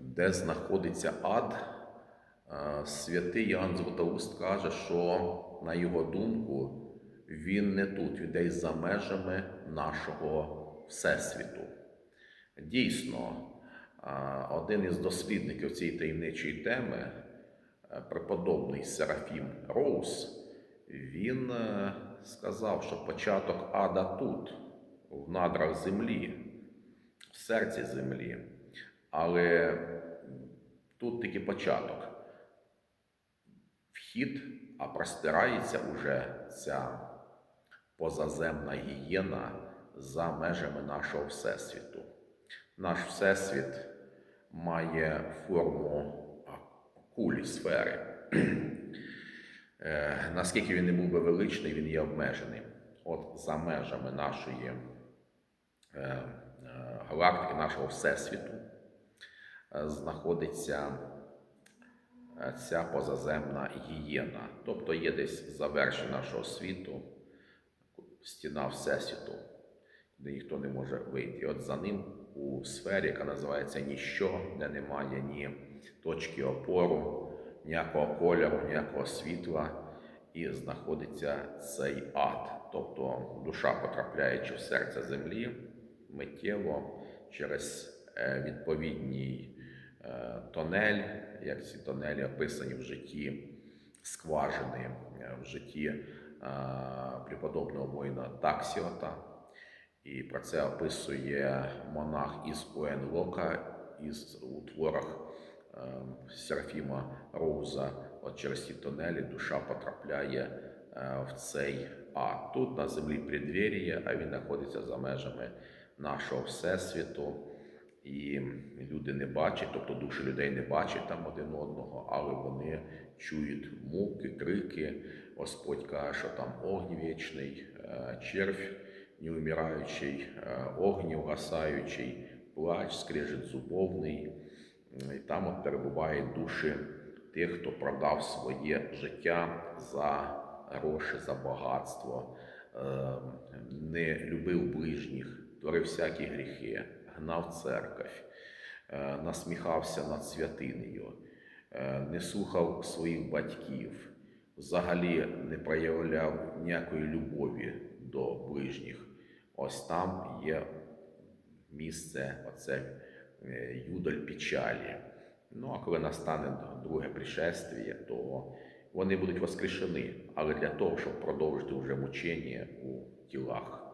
де знаходиться ад, е, святий Іоанн Златоуст каже, що на його думку він не тут, він десь за межами нашого Всесвіту. Дійсно, е, один із дослідників цієї таємничої теми, е, преподобний Серафім Роуз, він сказав, що початок ада тут, в надрах землі, в серці землі. Але тут тільки початок. Вхід, а простирається уже ця позаземна гієна за межами нашого Всесвіту. Наш Всесвіт має форму кулі сфери. Е, Наскільки він не був би величний, він є обмежений. От за межами нашої е, е, галактики, нашого Всесвіту, знаходиться е, ця позаземна гієна. Тобто є десь завершення нашого світу, стіна Всесвіту, де ніхто не може вийти. І от за ним у сфері, яка називається ніщо, де немає ні точки опору, ніякого кольору, ніякого світла, і знаходиться цей ад. Тобто душа, потрапляючи в серце землі, миттєво через е, відповідний е, тонель, як ці тонелі описані в житті скважини, е, в житті е, преподобного воїна Таксіота. І про це описує монах із Уенлока із у творах е, Серафіма Роуза. От через ті тонелі душа потрапляє е, в цей ад. Тут на землі преддверіє, а він знаходиться за межами нашого всесвіту. І люди не бачать, тобто душі людей не бачать там один одного, але вони чують муки, крики. Господь каже, що там огонь вічний, е, червь неумираючий, е, огонь угасаючий, плач, скрежет зубовний. І там от перебувають душі тих, хто продав своє життя за гроші, за багатство, е, не любив ближніх, творив всякі гріхи, гнав церковь, е, насміхався над святинею, е, не слухав своїх батьків, взагалі не проявляв ніякої любові до ближніх. Ось там є місце, оце е, юдоль печалі. Ну, а коли настане друге пришествие, то вони будуть воскрешені, але для того, щоб продовжити вже мучення у тілах